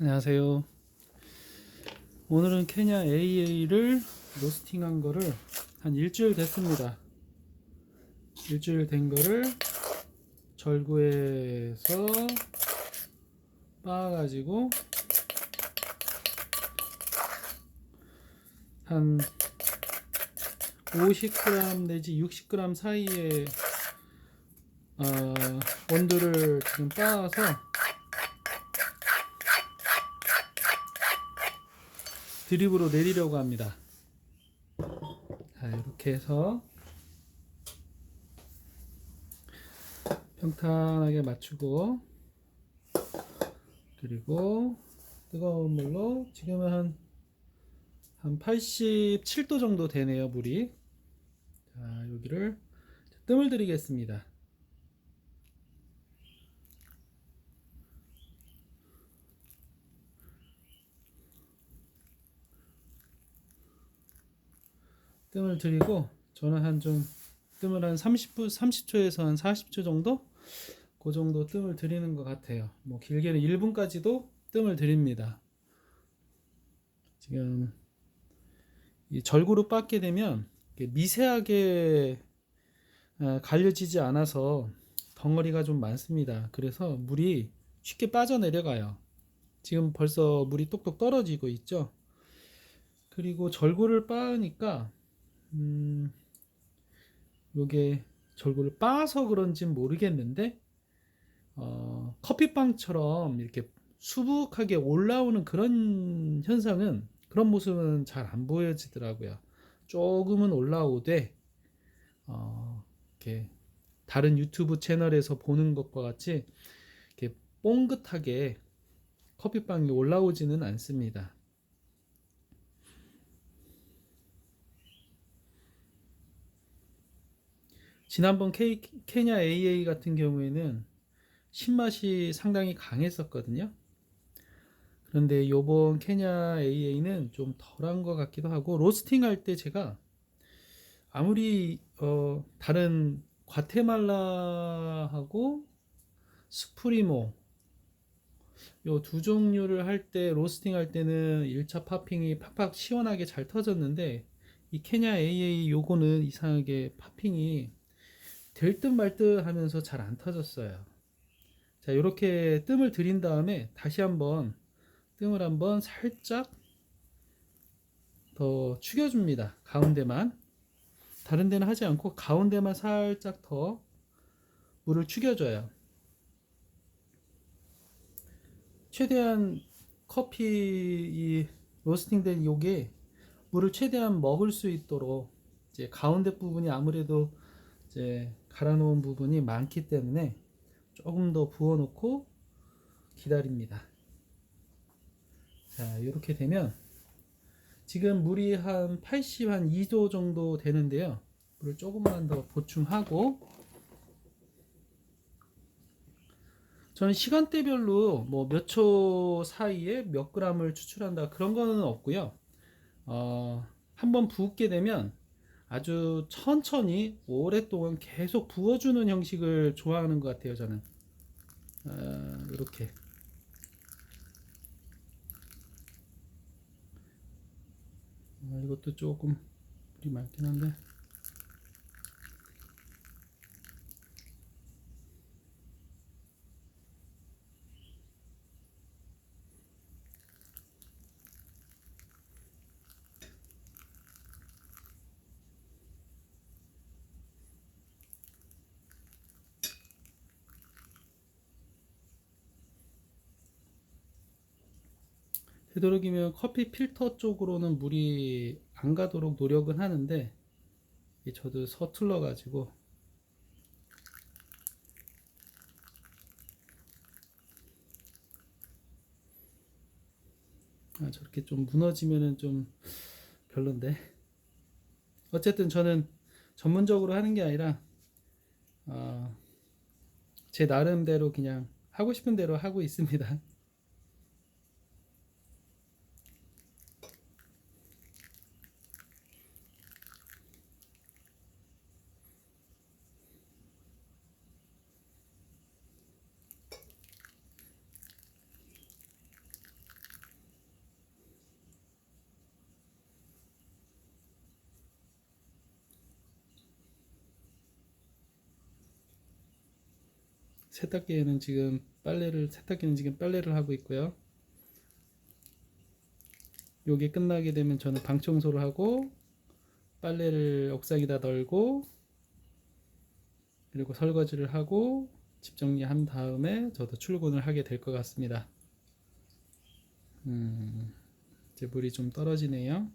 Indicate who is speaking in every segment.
Speaker 1: 안녕하세요. 오늘은 케냐 AA를 로스팅한 거를 한 일주일 됐습니다. 일주일 된 거를 절구에서 빻아가지고 한 50g 내지 60g 사이에 어, 원두를 지금 빻아서 드립으로 내리려고 합니다. 자, 이렇게 해서 평탄하게 맞추고 그리고 뜨거운 물로 지금은 한, 한 87도 정도 되네요, 물이. 자, 여기를 뜸을 들이겠습니다. 뜸을 들이고 저는 한 좀 뜸을 한 30분 30초에서 한 40초 정도 그 정도 뜸을 들이는 것 같아요. 뭐 길게는 1분까지도 뜸을 들입니다. 지금 이 절구로 빻게 되면 미세하게 아, 갈려지지 않아서 덩어리가 좀 많습니다. 그래서 물이 쉽게 빠져내려가요. 지금 벌써 물이 똑똑 떨어지고 있죠. 그리고 절구를 빻으니까 음, 요게 절구를 빻아서 그런진 모르겠는데 어, 커피빵처럼 이렇게 수북하게 올라오는 그런 현상은 그런 모습은 잘 안 보여지더라고요. 조금은 올라오되 어, 이렇게 다른 유튜브 채널에서 보는 것과 같이 이렇게 뽕긋하게 커피빵이 올라오지는 않습니다. 지난번 K, 케냐 AA 같은 경우에는 신맛이 상당히 강했었거든요. 그런데 요번 케냐 AA는 좀 덜한 것 같기도 하고 로스팅 할 때 제가 아무리 어, 다른 과테말라하고 스프리모 요 두 종류를 할 때 로스팅 할 때는 1차 파핑이 팍팍 시원하게 잘 터졌는데 이 케냐 AA 요거는 이상하게 파핑이 될 듯 말 듯 하면서 잘 안 터졌어요. 자, 이렇게 뜸을 들인 다음에 다시 한번 뜸을 한번 살짝 더 축여줍니다. 가운데만. 다른 데는 하지 않고 가운데만 살짝 더 물을 축여줘요. 최대한 커피 이 로스팅된 요게 물을 최대한 먹을 수 있도록 이제 가운데 부분이 아무래도 이제 갈아 놓은 부분이 많기 때문에 조금 더 부어 놓고 기다립니다. 자, 이렇게 되면 지금 물이 한 80, 한 2도 정도 되는데요. 물을 조금만 더 보충하고 저는 시간대별로 뭐 몇 초 사이에 몇 그램을 추출한다 그런 거는 없고요. 어, 한번 부게 되면 아주 천천히 오랫동안 계속 부어주는 형식을 좋아하는 것 같아요 저는. 아, 이렇게. 아, 이것도 조금 물이 많긴 한데 되도록이면 커피 필터 쪽으로는 물이 안 가도록 노력은 하는데 저도 서툴러 가지고 아, 저렇게 좀 무너지면은 좀 별론데 어쨌든 저는 전문적으로 하는 게 아니라 어, 제 나름대로 그냥 하고 싶은 대로 하고 있습니다. 세탁기에는 지금 빨래를 세탁기는 지금 빨래를 하고 있고요. 요게 끝나게 되면 저는 방 청소를 하고 빨래를 옥상에다 널고 그리고 설거지를 하고 집 정리한 다음에 저도 출근을 하게 될 것 같습니다. 음, 이제 물이 좀 떨어지네요.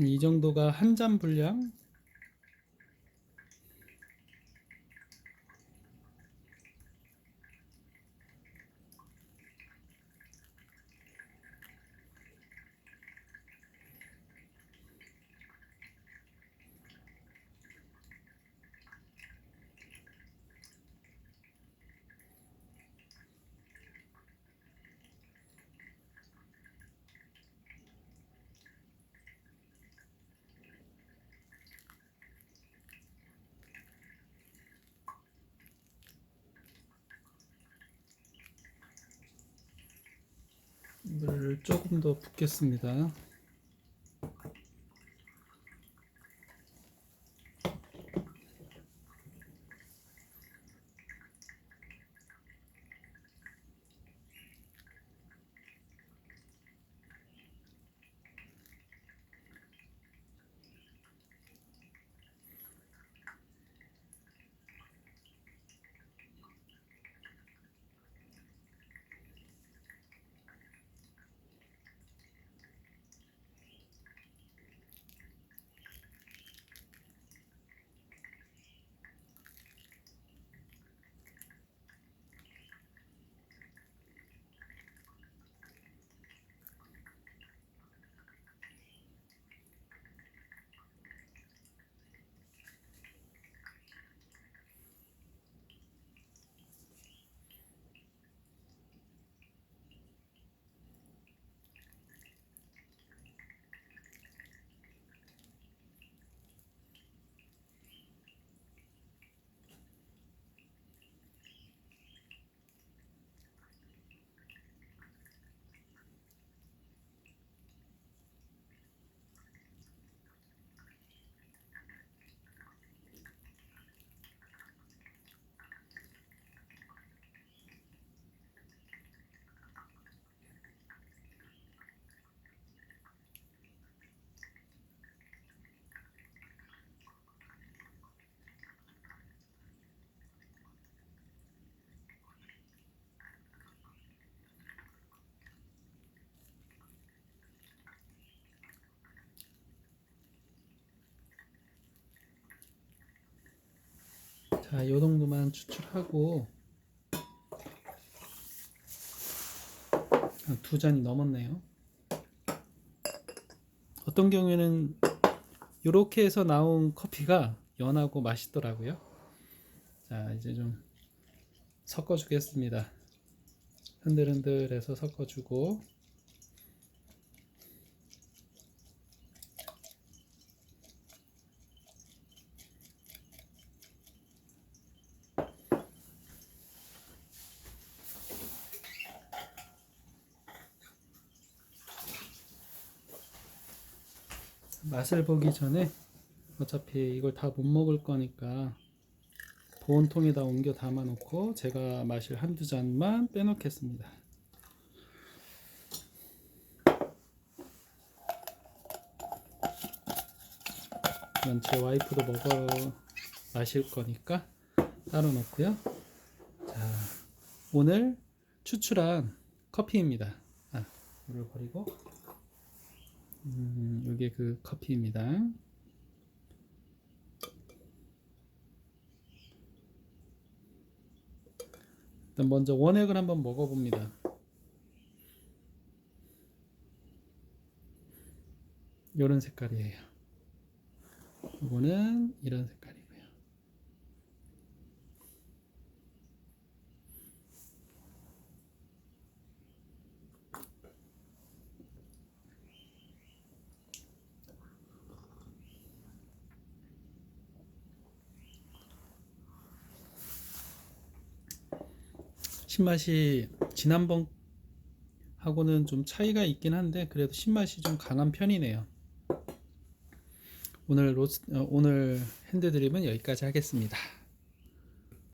Speaker 1: 이 정도가 한 잔 분량 물을 조금 더 붓겠습니다. 자, 요 정도만 추출하고 한두 잔이 넘었네요. 어떤 경우에는 이렇게 해서 나온 커피가 연하고 맛있더라고요. 자, 이제 좀 섞어 주겠습니다. 흔들흔들해서 섞어 주고 맛을 보기 전에 어차피 이걸 다 못 먹을 거니까 보온통에다 옮겨 담아 놓고 제가 마실 한두 잔만 빼놓겠습니다. 제 와이프도 먹어요. 마실 거니까 따로 놓고요. 자, 오늘 추출한 커피입니다. 아, 이걸 버리고 음, 이게 그 커피입니다. 일단 먼저 원액을 한번 먹어봅니다. 이런 색깔이에요. 이거는 이런 색깔 신맛이 지난번 하고는 좀 차이가 있긴 한데 그래도 신맛이 좀 강한 편이네요. 오늘 로스 어, 오늘 핸드드립은 여기까지 하겠습니다.